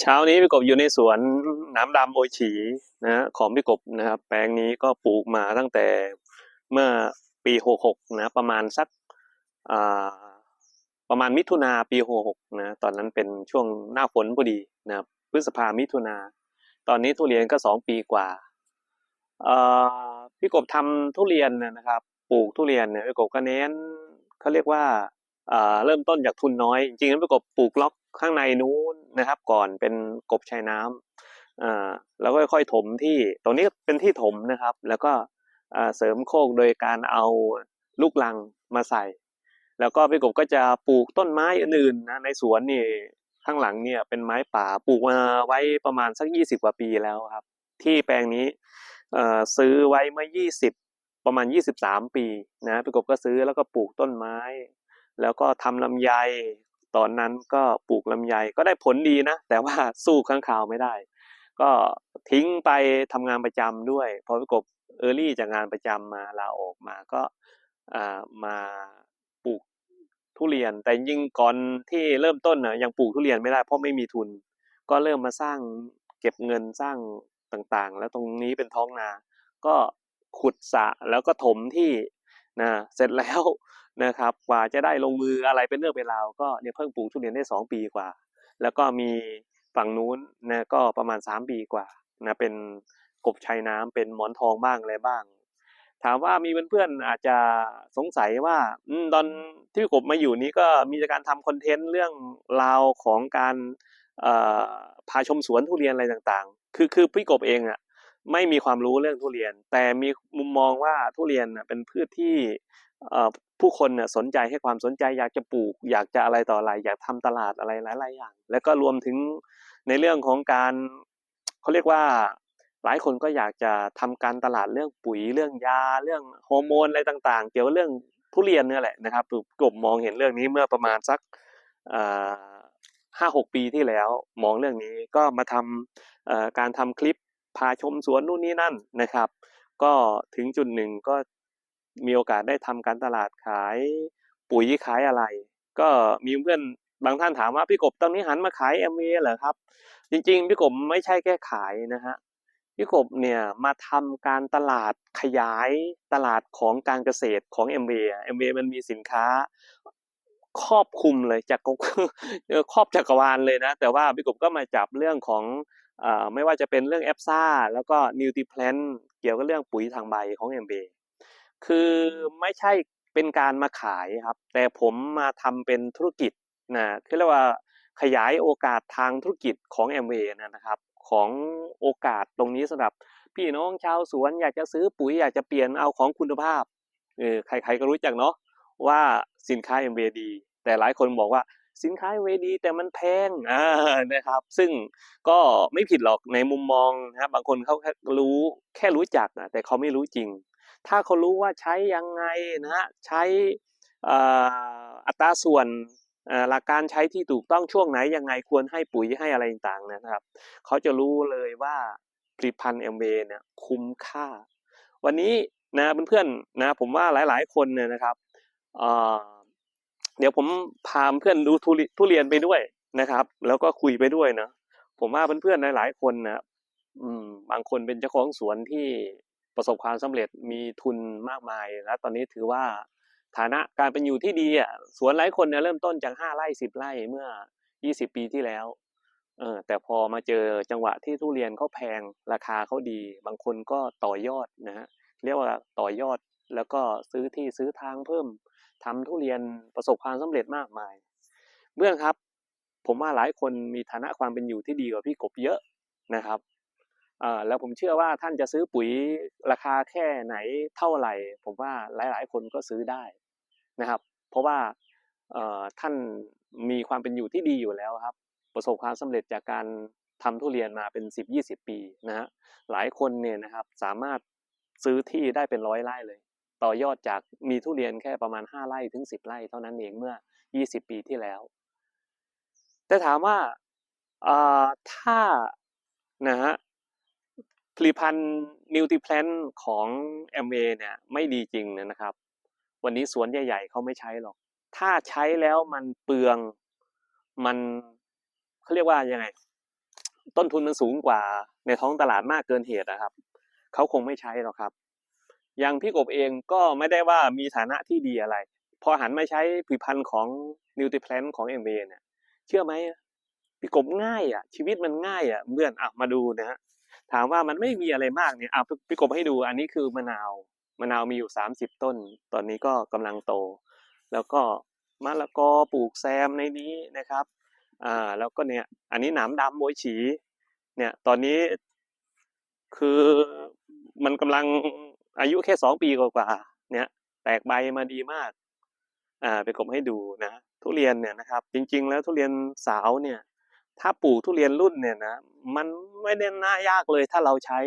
เช้านี้พี่กบอยู่ในสวนน้ำดำโอยฉีนะของพี่กบนะครับ แปลงนี้ก็ปลูกมาตั้งแต่เมื่อปีหกหกนะ ประมาณสักประมาณมิถุนาปีหกหกนะ ตอนนั้นเป็นช่วงหน้าฝนพอดีนะครับพฤษภามิถุนา ตอนนี้ทุเรียนก็สองปีกว่าพี่กบทำทุเรียนนะครับ ปลูกทุเรียนเนี่ยพี่กบก็เน้นเขาเรียกว่าเริ่มต้นจากทุนน้อย จริงๆแล้วประกบปลูกล็อก ข้างในนู้นนะครับ ก่อนเป็นกบชายน้ำอ่าแล้วก็ค่อยๆถมที่ตรงนี้เป็นที่ถมนะครับ แล้วก็เสริมโคกโดยการเอาลูกลังมาใส่ แล้วก็พี่กบก็จะปลูกต้นไม้อื่นๆนะในสวนนี่ข้างหลังเนี่ยเป็นไม้ป่าปลูกมาไว้ประมาณสักยี่สิบกว่าปีแล้วครับ ที่แปลงนี้ซื้อไว้เมื่อยี่สิบประมาณยี่สิบสามปีนะพี่กบก็ซื้อแล้วก็ปลูกต้นไม้ แล้วก็ทำลำไย ตอนนั้นก็ปลูกลำไยก็ได้ผลดีนะ แต่ว่าสู้ข้างข่าวไม่ได้ ก็ทิ้งไปทำงานประจำด้วยพอประกบเออร์ลี่จากงานประจำมาลาออกมาก็ามาปลูกทุเรียน แต่ยิ่งก่อนที่เริ่มต้นนะยังปลูกทุเรียนไม่ได้เพราะไม่มีทุน ก็เริ่มมาสร้างเก็บเงินสร้างต่างๆ แล้วตรงนี้เป็นท้องนา ก็ขุดสระแล้วก็ถมที่นะเสร็จแล้ว นะครับกว่าจะได้ลงมืออะไรเป็นเรื่องเป็นราวก็เนี่ยเพิ่งปลูกทุเรียนได้สองปีกว่า แล้วก็มีฝั่งนู้นนะก็ประมาณสามปีกว่านะเป็นกบชายน้ำเป็นหมอนทองบ้างอะไรบ้าง ถามว่ามีเพื่อนๆอาจจะสงสัยว่าอมตอนที่กบมาอยู่นี้ก็มีการทำคอนเทนต์เรื่องราวของการอ่อพาชมสวนทุเรียนอะไรต่างๆ คือคือพี่กบเองอะไม่มีความรู้เรื่องทุเรียน แต่มีมุมมองว่าทุเรียนน่ะเป็นพืชที่อ่อ ผู้คนน่ะสนใจให้ความสนใจอยากจะปลูก อยากจะอะไรต่ออะไร อยากทำตลาดอะไรหลาย ๆ อย่าง แล้วก็รวมถึงในเรื่องของการเขาเรียกว่าหลายคนก็อยากจะทำการตลาดเรื่องปุ๋ยเรื่องยาเรื่องฮอร์โมนอะไรต่าง ๆ เกี่ยวกับเรื่องทุเรียนเนี่ยแหละนะครับกลุ่มมองเห็นเรื่องนี้เมื่อประมาณสักห้าหกปีที่แล้วมองเรื่องนี้ก็มาทำการทำคลิปพาชมสวนนู่นนี่นั่นนะครับ ก็ถึงจุดหนึ่งก็ มีโอกาสได้ทำการตลาดขายปุ๋ยขายอะไร ก็มีเพื่อนบางท่านถามว่าพี่กบตอนนี้หันมาขายเอ็มวเหรอครับ จริง ๆ พี่กบไม่ใช่แค่ขายนะฮะพี่กบเนี่ยมาทำการตลาดขยายตลาดของการเกษตรของ MV อะ MV มันมีสินค้าครอบคลุมเลยจากครอบจักรวาลเลยนะ แต่ว่าพี่กบก็มาจับเรื่องของอไม่ว่าจะเป็นเรื่องแอปซ่าแล้วก็นิวทริแพลนเกี่ยวกับเรื่องปุ๋ยทางใบของ MV คือไม่ใช่เป็นการมาขายครับ แต่ผมมาทำเป็นธุรกิจนะคือเรียกว่าขยายโอกาสทางธุรกิจของ MV นะครับของโอกาสตรงนี้สำหรับ พี่น้องชาวสวนอยากจะซื้อปุ๋ยอยากจะเปลี่ยนเอาของคุณภาพเออใครๆก็รู้จักเนาะว่าสินค้า MV ดี แต่หลายคนบอกว่าสินค้า MV ดี แต่มันแพงอ่านะครับ ซึ่งก็ไม่ผิดหรอกในมุมมองนะครับบางคนเขาแค่รู้แค่รู้จักนะแต่เขาไม่รู้จริง ถ้าเขารู้ว่าใช้ยังไงนะฮะใช้อัตราส่วนหลักการใช้ที่ถูกต้องช่วงไหนยังไงควรให้ปุ๋ยให้อะไรต่างๆนะครับ เขาจะรู้เลยว่าผลิตภัณฑ์ MV เนี่ยคุ้มค่า วันนี้นะเพื่อนๆนะผมว่าหลายๆคนเนี่ยนะครับเเดี๋ยวผมพาเพื่อนดูทุเรียนไปด้วยนะครับ แล้วก็คุยไปด้วยนะผมว่าเพื่อนๆหลายๆคนนะบางคนเป็นเจ้าของสวนที่ ประสบความสำเร็จมีทุนมากมาย และตอนนี้ถือว่าฐานะการเป็นอยู่ที่ดีอะสวนหลายคนเนี่ยเริ่มต้นจากห้าไร่สิบไร่เมื่อยี่สิบปีที่แล้วเออแต่พอมาเจอจังหวะที่ทุเรียนเขาแพงราคาเขาดี บางคนก็ต่อยอดนะฮะเรียกว่าต่อยอดแล้วก็ซื้อที่ซื้อทางเพิ่มทำทุเรียนประสบความสำเร็จมากมายเพื่อนครับ ผมว่าหลายคนมีฐานะความเป็นอยู่ที่ดีกว่าพี่กบเยอะนะครับ แล้วผมเชื่อว่าท่านจะซื้อปุ๋ยราคาแค่ไหนเท่าไหร่ ผมว่าหลาย ๆ คนก็ซื้อได้นะครับ เพราะว่าท่านมีความเป็นอยู่ที่ดีอยู่แล้วครับ ประสบความสำเร็จจากการทำทุเรียนมาเป็นสิบยี่สิบปีนะฮะหลายคนเนี่ยนะครับสามารถซื้อที่ได้เป็นร้อยไร่เลย ต่อยอดจากมีทุเรียนแค่ประมาณห้าไร่ถึงสิบไร่เท่านั้นเองเมื่อยี่สิบปีที่แล้ว แต่ถามว่าถ้านะฮะ ผลิตภัณฑ์นิวทริแพลนของแอมเเนี่ยไม่ดีจริงนะครับ วันนี้สวนใหญ่ ๆเขาไม่ใช้หรอก ถ้าใช้แล้วมันเปลืองมันเขาเรียกว่ายังไง ต้นทุนมันสูงกว่าในท้องตลาดมากเกินเหตุนะครับเขาคงไม่ใช้หรอกครับ อย่างพี่กบเองก็ไม่ได้ว่ามีฐานะที่ดีอะไร พอหันมาใช้ผลิตภัณฑ์ของนิวทริแพลนของเอ็มเเนี่ย เชื่อไหมพี่กบง่ายอะ ชีวิตมันง่ายอะเพื่อนอะมาดูนะฮะ ถามว่ามันไม่มีอะไรมากเนี่ยอะพี่กบให้ดูอันนี้คือมะนาวมะนาวมีอยู่สามสิบต้น ตอนนี้ก็กำลังโต แล้วก็มะละกอปลูกแซมในนี้นะครับอ่าแล้วก็เนี่ยอันนี้หนามดำโมยฉีเนี่ยตอนนี้คือมันกำลังอายุแค่สองปีกว่าๆเนี่ยแตกใบมาดีมากอ่าไปกบให้ดูนะทุเรียนเนี่ยนะครับ จริง ๆ แล้วทุเรียนสาวเนี่ย ถ้าปลูกทุเรียนรุ่นเนี่ยนะ มันไม่ได้น่ายากเลยถ้าเราใช้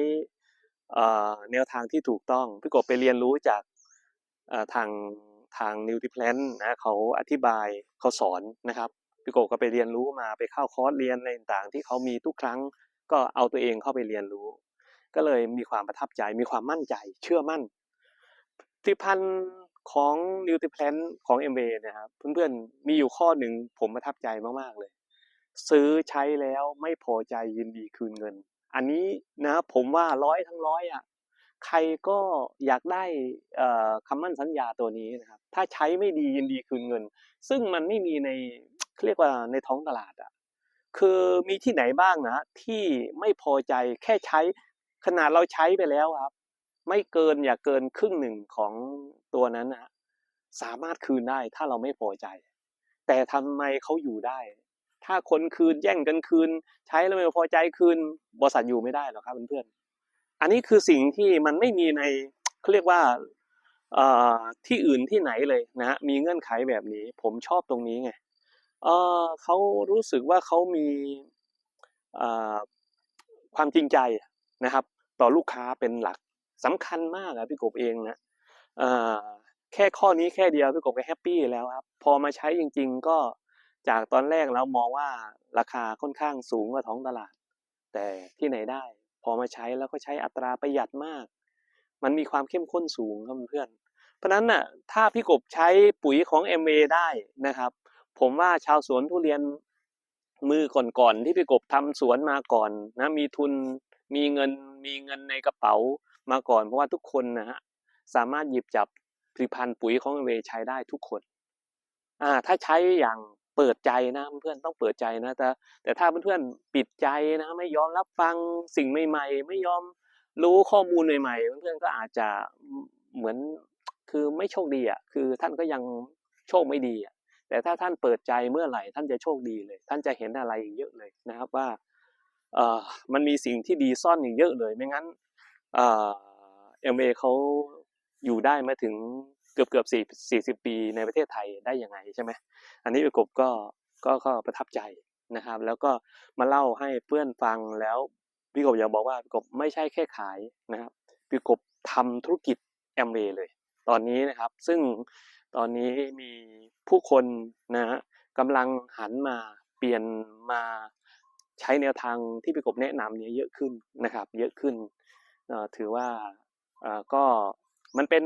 แนวทางที่ถูกต้องพี่กบไปเรียนรู้จากทางทางนิวทริแพลนนะเขาอธิบายเขาสอนนะครับพี่กบก็ไปเรียนรู้มาไปเข้าคอร์สเรียนอะไรต่างๆ ที่เขามีทุกครั้งก็เอาตัวเองเข้าไปเรียนรู้ ก็เลยมีความประทับใจมีความมั่นใจ เชื่อมั่นผลิตภัณฑ์ของนิวทริแพลนของเอ็มเนะครับ เพื่อนๆมีอยู่ข้อหนึ่งผมประทับใจมากๆเลย ซื้อใช้แล้วไม่พอใจยินดีคืนเงิน อันนี้นะผมว่าร้อยทั้งร้อยอะใครก็อยากได้คำมั่นสัญญาตัวนี้นะครับถ้าใช้ไม่ดียินดีคืนเงิน ซึ่งมันไม่มีในเขาเรียกว่าในท้องตลาดอะคือมีที่ไหนบ้างนะที่ไม่พอใจแค่ใช้ขนาดเราใช้ไปแล้วครับ ไม่เกินอย่าเกินครึ่งหนึ่งของตัวนั้นนะสามารถคืนได้ถ้าเราไม่พอใจ แต่ทำไมเขาอยู่ได้ ถ้าคนคืนแย่งกันคืน ใช้แล้วไม่พอใจคืนบริษัทอยู่ไม่ได้หรอกครับเพื่อนๆอันนี้คือสิ่งที่มันไม่มีในเขาเรียกว่าที่อื่นที่ไหนเลยนะฮะมีเงื่อนไขแบบนี้ ผมชอบตรงนี้ไงเเขารู้สึกว่าเขามีความจริงใจนะครับ ต่อลูกค้าเป็นหลักสำคัญมากอะพี่กบเองนะแค่ข้อนี้แค่เดียวพี่กบก็แฮปปี้แล้วครับ พอมาใช้จริง ๆ ก็ จากตอนแรกเรามองว่าราคาค่อนข้างสูงกว่าท้องตลาด แต่ที่ไหนได้ พอมาใช้แล้วก็ใช้อัตราประหยัดมาก มันมีความเข้มข้นสูงครับเพื่อน เพราะนั้นน่ะถ้าพี่กบใช้ปุ๋ยของ MA ได้นะครับ ผมว่าชาวสวนทุเรียนมือก่อนๆที่พี่กบทำสวนมาก่อนนะมีทุนมีเงินมีเงินในกระเป๋ามาก่อน เพราะว่าทุกคนนะฮะสามารถหยิบจับผลิตภัณฑ์ปุ๋ยของ MA ใช้ได้ทุกคนอ่าถ้าใช้อย่าง เปิดใจนะเพื่อนต้องเปิดใจนะแต่แต่ถ้าเพื่อนๆปิดใจนะไม่ยอมรับฟังสิ่งใหม่ ๆ ไม่ยอมรู้ข้อมูลใหม่ๆเพื่อนๆก็อาจจะเหมือนคือไม่โชคดีอะคือท่านก็ยังโชคไม่ดีอะแต่ถ้าท่านเปิดใจเมื่อไหร่ท่านจะโชคดีเลย ท่านจะเห็นอะไรอีกเยอะเลยนะครับว่าเอ่อมันมีสิ่งที่ดีซ่อนอีกเยอะเลยไม่งั้นเอ่อเอ็มเอเขาอยู่ได้มาถึง กือบเกือบสี่สี่สิบปีในประเทศไทยได้ยังไงใช่ไหมอันนี้พี่กบก็ก็ก็ประทับใจนะครับ แล้วก็มาเล่าให้เพื่อนฟังแล้วพี่กบอยากบอกว่าพี่กบไม่ใช่แค่ขายนะครับพี่กบทำธุรกิจแอมเวย์เลย ตอนนี้นะครับซึ่งตอนนี้มีผู้คนนะฮะกำลังหันมาเปลี่ยนมาใช้แนวทางที่พี่กบแนะนำเนี่ยเยอะขึ้นนะครับ เยอะขึ้นถือว่าก็มันเป็น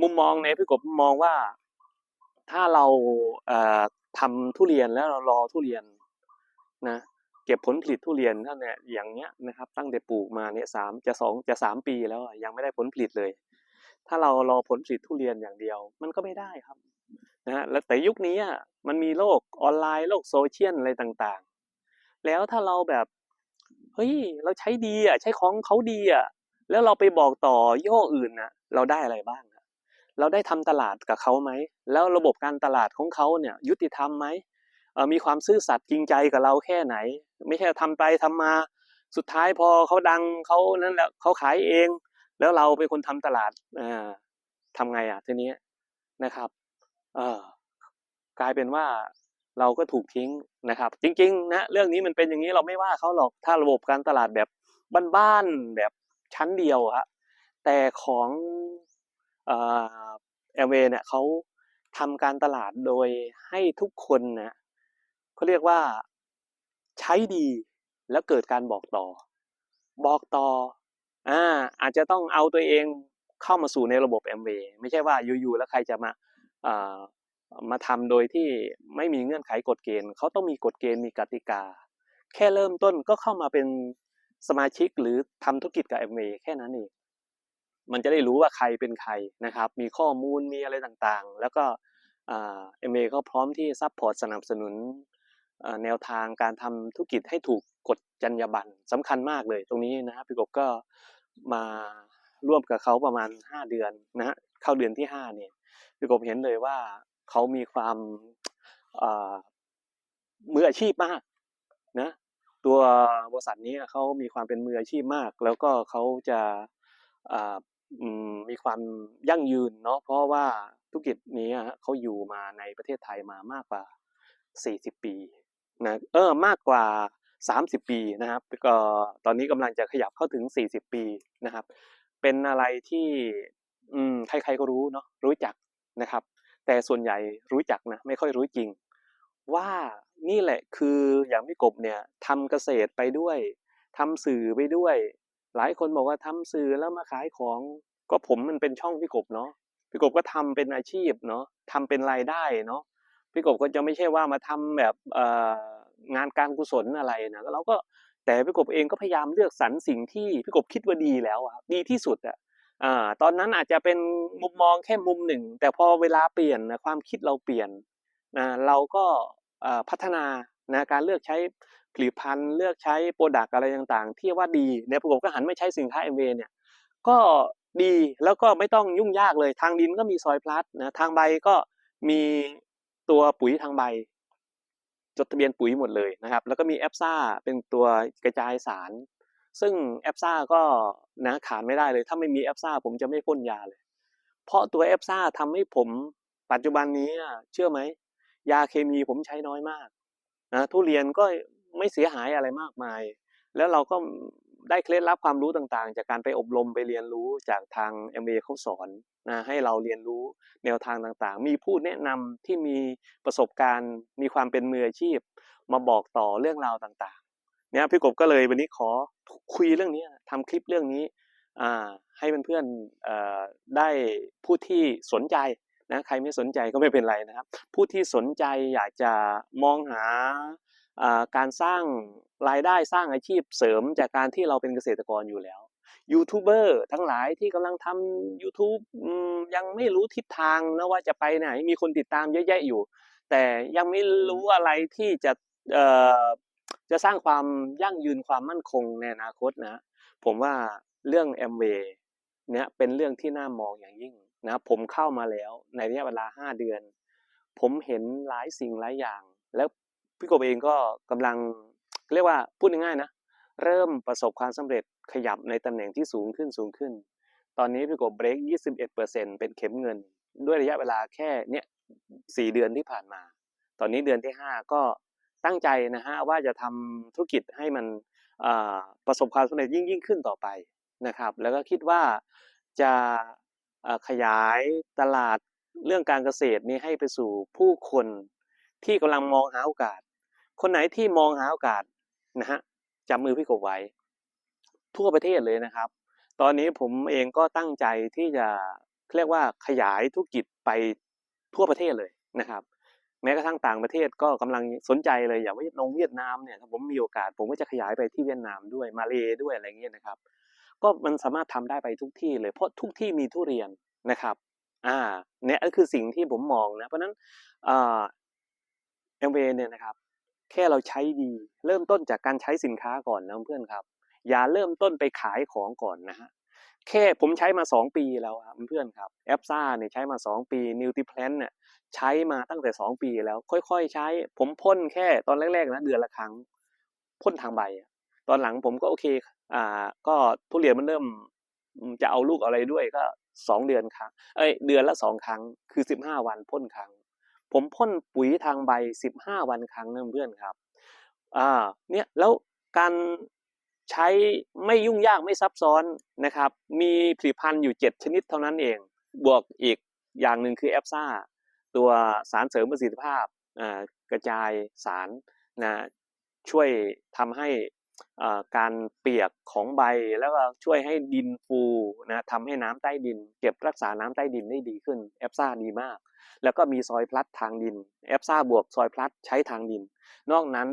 มุมมองในพี่กบมองว่าถ้าเราเอ่อทำทุเรียนแล้วเรารอทุเรียนนะเก็บผลผลิตทุเรียนท่านเนี่ยอย่างเงี้ยนะครับ ตั้งแต่ปลูกมาเนี่ยสามจะสองจะสามปีแล้วอะยังไม่ได้ผลผลิตเลย ถ้าเรารอผลผลิตทุเรียนอย่างเดียว มันก็ไม่ได้ครับนะฮะแล้วแต่ยุคนี้อะมันมีโลกออนไลน์โลกโซเชียลอะไรต่างๆ แล้วถ้าเราแบบเฮ้ยเราใช้ดีอะใช้ของเขาดีอะแล้วเราไปบอกต่อย่ห้ออื่นนะเราได้อะไรบ้าง เราได้ทำตลาดกับเขาไหม แล้วระบบการตลาดของเขาเนี่ยยุติธรรมไหมมีความซื่อสัตย์จริงใจกับเราแค่ไหน ไม่ใช่ทำไปทำมา สุดท้ายพอเขาดังเขานั่นแหละเขาขายเอง แล้วเราเป็นคนทำตลาดอ่าทำไงอะทีนี้นะครับเอกลายเป็นว่าเราก็ถูกทิ้งนะครับ จริงๆนะเรื่องนี้มันเป็นอย่างนี้เราไม่ว่าเขาหรอกถ้าระบบการตลาดแบบบ้านๆแบบชั้นเดียวอะแต่ของ เอ่อแอมเวเนี่ยเขาทำการตลาดโดยให้ทุกคนนะเขาเรียกว่าใช้ดีแล้วเกิดการบอกต่อ บอกต่ออ่าอาจจะต้องเอาตัวเองเข้ามาสู่ในระบบแอมเวไม่ใช่ว่าอยู่ๆแล้วใครจะมาอ่ามาทำโดยที่ไม่มีเงื่อนไขกฎเกณฑ์เขาต้องมีกฎเกณฑ์มีกติกา แค่เริ่มต้นก็เข้ามาเป็นสมาชิกหรือทำธุรกิจกับเอ็มเวแค่นั้นเอง มันจะได้รู้ว่าใครเป็นใครนะครับ มีข้อมูลมีอะไรต่างๆ แล้วก็เอ็มเอก็พร้อมที่ซัพพอร์ตสนับสนุนแนวทางการทำธุรกิจให้ถูกกฎจรรยาบรรณสำคัญมากเลยตรงนี้นะครับพี่กบก็มาร่วมกับเขาประมาณ 5 เดือนนะฮะเข้าเดือนที่5เนี่ยพี่กบเห็นเลยว่าเขามีความมืออาชีพมากนะตัวบริษัทนี้เขามีความเป็นมืออาชีพมาก แล้วก็เขาจะ มีความยั่งยืนเนาะเพราะว่าธุรกิจนี้ฮะเขาอยู่มาในประเทศไทยมามากกว่า 40 ปีนะเออมากกว่า 30 ปีนะครับก็ตอนนี้กำลังจะขยับเข้าถึง 40 ปีนะครับ เป็นอะไรที่อืมใครๆก็รู้เนาะรู้จักนะครับ แต่ส่วนใหญ่รู้จักนะไม่ค่อยรู้จริง ว่านี่แหละคืออย่างพี่กบเนี่ยทำเกษตรไปด้วยทำสื่อไปด้วย หลายคนบอกว่าทำสื่อแล้วมาขายของ ก็ผมมันเป็นช่องพี่กบเนาะพี่กบก็ทำเป็นอาชีพเนาะทำเป็นรายได้เนาะพี่กบก็จะไม่ใช่ว่ามาทำแบบงานการกุศลอะไรนะเราก็แต่พี่กบเองก็พยายามเลือกสรรสิ่งที่พี่กบคิดว่าดีแล้วอะดีที่สุดอะอตอนนั้นอาจจะเป็นมุมมองแค่มุมหนึ่ง แต่พอเวลาเปลี่ยนนะความคิดเราเปลี่ยนนะเราก็พัฒนานะการเลือกใช้ ผลิตภัณฑ์เลือกใช้โปรดักต์อะไรต่างๆ ที่ว่าดีเนี่ยพี่กบก็หันไม่ใช้สินค้าเอ็มเเนี่ยก็ดีแล้วก็ไม่ต้องยุ่งยากเลยทางดินก็มีซอยพลัสนะทางใบก็มีตัวปุ๋ยทางใบ จดทะเบียนปุ๋ยหมดเลยนะครับ แล้วก็มีแอปซ่าเป็นตัวกระจายสาร ซึ่งแอปซ่าก็นะขาดไม่ได้เลย ถ้าไม่มีแอปซ่าผมจะไม่พ่นยาเลย เพราะตัวแอปซ่าทำให้ผมปัจจุบันนี้เชื่อไหมยาเคมีผมใช้น้อยมากนะทุเรียนก็ ไม่เสียหายอะไรมากมาย แล้วเราก็ได้เคล็ดลับความรู้ต่างๆ จากการไปอบรมไปเรียนรู้จากทาง m อเขาสอนนะให้เราเรียนรู้แนวทางต่างๆ มีผู้แนะนำที่มีประสบการณ์ มีความเป็นมืออาชีพ มาบอกต่อเรื่องราวต่างๆเนี่ยพี่กบก็เลยวันนี้ขอคุยเรื่องนี้ทำคลิปเรื่องนี้อ่าให้เพื่อนๆได้ผู้ที่สนใจนะใครไม่สนใจก็ไม่เป็นไรนะครับ ผู้ที่สนใจอยากจะมองหา การสร้างรายได้สร้างอาชีพเสริมจากการที่เราเป็นเกษตรกรอยู่แล้วยูทูบเบอร์ทั้งหลายที่กำลังทำ YouTube ยังไม่รู้ทิศทางนะว่าจะไปไหน มีคนติดตามเยอะแยะอยู่ แต่ยังไม่รู้อะไรที่จะเอ่อจะสร้างความยั่งยืนความมั่นคงในอนาคตนะ ผมว่าเรื่องแอมเวย์เนี่ยเป็นเรื่องที่น่ามองอย่างยิ่งนะผมเข้ามาแล้วในระยะเวลาห้าเดือน ผมเห็นหลายสิ่งหลายอย่าง แล้ว พี่กบเองก็กำลังเรียกว่าพูดง่ายๆนะ เริ่มประสบความสำเร็จขยับในตำแหน่งที่สูงขึ้นสูงขึ้น ตอนนี้พี่กบเบรก 21%เป็นเข็มเงิน ด้วยระยะเวลาแค่เนี่ยสี่เดือนที่ผ่านมา ตอนนี้เดือนที่ 5 ก็ตั้งใจนะฮะว่าจะทำธุรกิจให้มันประสบความสำเร็จยิ่งยิ่งขึ้นต่อไปนะครับ แล้วก็คิดว่าจะขยายตลาดเรื่องการเกษตรนี้ให้ไปสู่ผู้คนที่กำลังมองหาโอกาส คนไหนที่มองหาโอกาสนะฮะจับมือพี่กบไว้ ทั่วประเทศเลยนะครับ ตอนนี้ผมเองก็ตั้งใจที่จะเรียกว่าขยายธุรกิจไปทั่วประเทศเลยนะครับ แม้กระทั่งต่างประเทศก็กำลังสนใจเลยอย่างว่าลงเวียดนามเนี่ยถ้าผมมีโอกาส ผมก็จะขยายไปที่เวียดนามด้วยมาเลด้วยอะไรเงี้ยนะครับ ก็มันสามารถทำได้ไปทุกที่เลย เพราะทุกที่มีทุเรียนนะครับอ่าเนี่ยก็คือสิ่งที่ผมมองนะเพราะนั้นอ่าเอ็มเเนี่ยนะครับ แค่เราใช้ดี เริ่มต้นจากการใช้สินค้าก่อนนะเพื่อนครับ อย่าเริ่มต้นไปขายของก่อนนะฮะแค่ผมใช้มา 2 ปีแล้วครับเพื่อนครับแอปซ่าเนี่ยใช้มา 2 ปีนิวติแพลนเนี่ยใช้มาตั้งแต่ 2 ปีแล้ว ค่อยๆ ใช้ ผมพ่นแค่ตอนแรกๆนะเดือนละครั้งพ่นทางใบ ตอนหลังผมก็โอเคอ่าก็ทุเรียนมันเริ่มจะเอาลูกอะไรด้วยก็สองเดือนครั้งเอ้ยเดือนละสองครั้งคือสิบห้าวันพ่นครั้ง ผมพ่นปุ๋ยทางใบสิบห้าวันครั้งนะเพื่อนครับอ่าเนี่ยแล้วการใช้ไม่ยุ่งยากไม่ซับซ้อนนะครับ มีผลิตภัณฑ์อยู่เจ็ดชนิดเท่านั้นเอง บวกอีกอย่างหนึ่งคือแอปซ่าตัวสารเสริมประสิทธิภาพกระจายสารนะช่วยทำให้ การเปียกของใบแล้วก็ช่วยให้ดินฟูนะทำให้น้ำใต้ดิน เก็บรักษาน้ำใต้ดินได้ดีขึ้นแอปซ่าดีมาก แล้วก็มีซอยพลัดทางดินแอปซ่าบวกซอยพลัดใช้ทางดิน นอกนั้น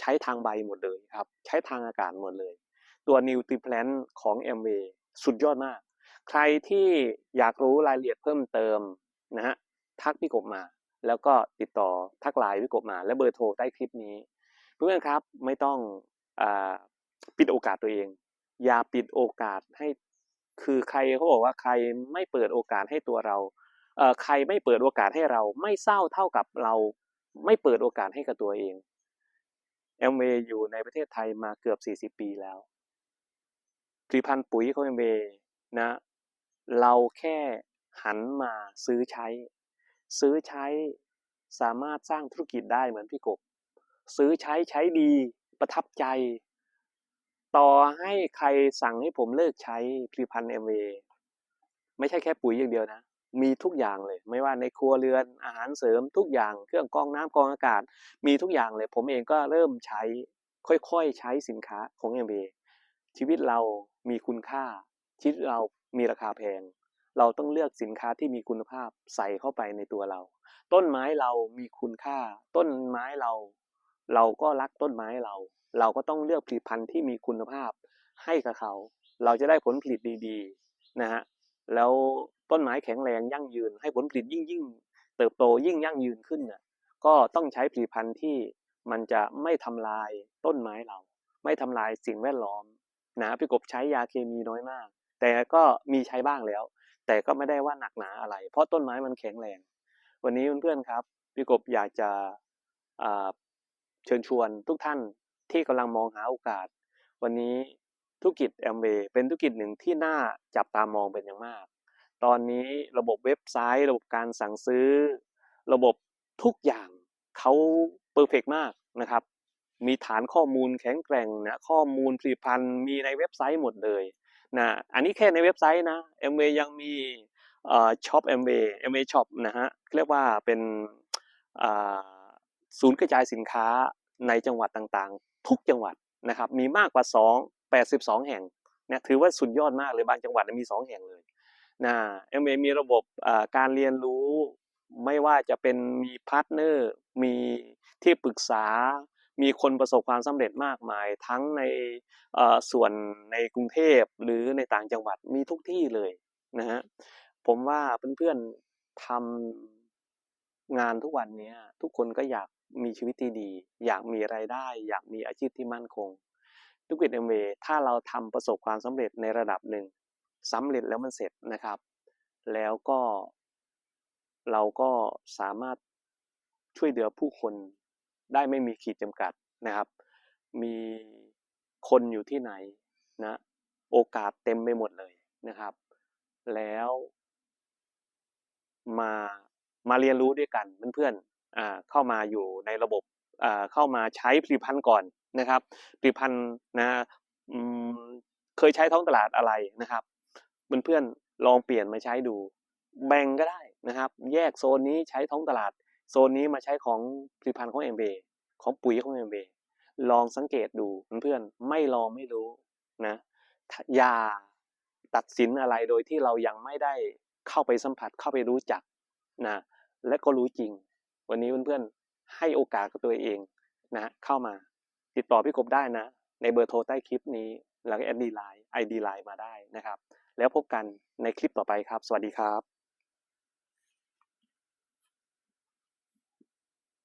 ใช้ทางใบหมดเลยครับ ใช้ทางอากาศหมดเลย ตัวนิวทริแพลนของ m อ็มสุดยอดมาก ใครที่อยากรู้รายละเอียดเพิ่มเติมนะฮะทักพี่กบมา แล้วก็ติดต่อทักไลน์พี่กบมา และเบอร์โทรใต้คลิปนี้ เพื่อนๆครับไม่ต้อง ปิดโอกาสตัวเอง อย่าปิดโอกาสให้คือใครเขาบอกว่าใครไม่เปิดโอกาสให้ตัวเราเอ่อใครไม่เปิดโอกาสให้เราไม่เศร้าเท่ากับเราไม่เปิดโอกาสให้กับตัวเองแอมเวอยู่ในประเทศไทยมาเกือบ 40 ปีแล้วผลิตภัณฑ์ปุ๋ยของแอมเวนะ เราแค่หันมาซื้อใช้ ซื้อใช้สามารถสร้างธุรกิจได้เหมือนพี่กบ ซื้อใช้ใช้ดี ประทับใจ ต่อให้ใครสั่งให้ผมเลิกใช้ผลิตภัณฑ์เอ็มเไม่ใช่แค่ปุ๋ยอย่างเดียวนะ มีทุกอย่างเลย ไม่ว่าในครัวเรือนอาหารเสริมทุกอย่างเครื่องกรองน้ำกรองอากาศ มีทุกอย่างเลย ผมเองก็เริ่มใช้ ค่อยๆ ใช้สินค้าของเอ็มชีวิตเรามีคุณค่า ชีวิตเรามีราคาแพง เราต้องเลือกสินค้าที่มีคุณภาพใส่เข้าไปในตัวเรา ต้นไม้เรามีคุณค่า ต้นไม้เรา เราก็รักต้นไม้เรา เราก็ต้องเลือกผลิตภัณฑ์ที่มีคุณภาพให้กับเขา เราจะได้ผลผลิตดีๆนะฮะแล้วต้นไม้แข็งแรงยั่งยืน ให้ผลผลิตยิ่งยิ่งเติบโตยิ่งยั่งยืนขึ้นน่ะก็ต้องใช้ผลิตภัณฑ์ที่มันจะไม่ทำลายต้นไม้เรา ไม่ทำลายสิ่งแวดล้อมนะพี่กบใช้ยาเคมีน้อยมาก แต่ก็มีใช้บ้างแล้ว แต่ก็ไม่ได้ว่าหนักหนาอะไร เพราะต้นไม้มันแข็งแรง วันนี้เพื่อนๆครับพี่กบอยากจะ เชิญชวนทุกท่านที่กำลังมองหาโอกาส วันนี้ธุรกิจแอมเ y เป็นธุรกิจหนึ่งที่น่าจับตามองเป็นอย่างมาก ตอนนี้ระบบเว็บไซต์ ระบบการสั่งซื้อ ระบบทุกอย่างเขาเ e อร์เฟกมากนะครับ มีฐานข้อมูลแข็งแกร่งนะข้อมูลผลิตภัณฑ์มีในเว็บไซต์หมดเลยนะอันนี้แค่ในเว็บไซต์นะ m อยังมีช็อปเอ็มเอเอ็มเอช็อปนะฮะเรียกว่าเป็นอ่า ศูนย์กระจายสินค้าในจังหวัดต่างๆ ทุกจังหวัดนะครับมีมากกว่า 2 82 แห่งนะถือว่าสุดยอดมากเลยบางจังหวัดมี 2 แห่งเลยนะเอ็มเอมีระบบการเรียนรู้ไม่ว่าจะเป็นมีพาร์ทเนอร์มีที่ปรึกษา มีคนประสบความสำเร็จมากมาย ทั้งในส่วนในกรุงเทพหรือในต่างจังหวัดมีทุกที่เลยนะฮะผมว่าเพื่อนๆทำงานทุกวันนี้ทุกคนก็อยาก มีชีวิตที่ดี อยากมีไรายได้ อยากมีอาชีพที่มั่นคงธุรกิจเอ็มเวถ้าเราทำประสบความสำเร็จในระดับหนึ่งสำเร็จแล้วมันเสร็จนะครับ แล้วก็เราก็สามารถช่วยเหลือผู้คนได้ไม่มีขีดจำกัดนะครับ มีคนอยู่ที่ไหนนะโอกาสเต็มไปหมดเลยนะครับ แล้วมามาเรียนรู้ด้วยกันเพื่อนๆ เข้ามาอยู่ในระบบอ่าเข้ามาใช้ผลิตภัณฑ์ก่อนนะครับผลิตภัณฑ์นะเคยใช้ท้องตลาดอะไรนะครับเพื่อนๆลองเปลี่ยนมาใช้ดู แบ่งก็ได้นะครับ แยกโซนนี้ใช้ท้องตลาด โซนนี้มาใช้ของผลิตภัณฑ์ของเอ็มเบของปุ๋ยของเอ็มเบลองสังเกตดูเพื่อนๆไม่ลองไม่รู้นะอย่าตัดสินอะไรโดยที่เรายังไม่ได้เข้าไปสัมผัสเข้าไปรู้จักนะและก็รู้จริง วันนี้เพื่อนๆให้โอกาสกับตัวเองนะเข้ามาติดต่อพี่กบได้นะ ในเบอร์โทรใต้คลิปนี้แล้วก็แอดดีไลน์ไอดีไลน์มาได้นะครับ แล้วพบกันในคลิปต่อไปครับ สวัสดีครับ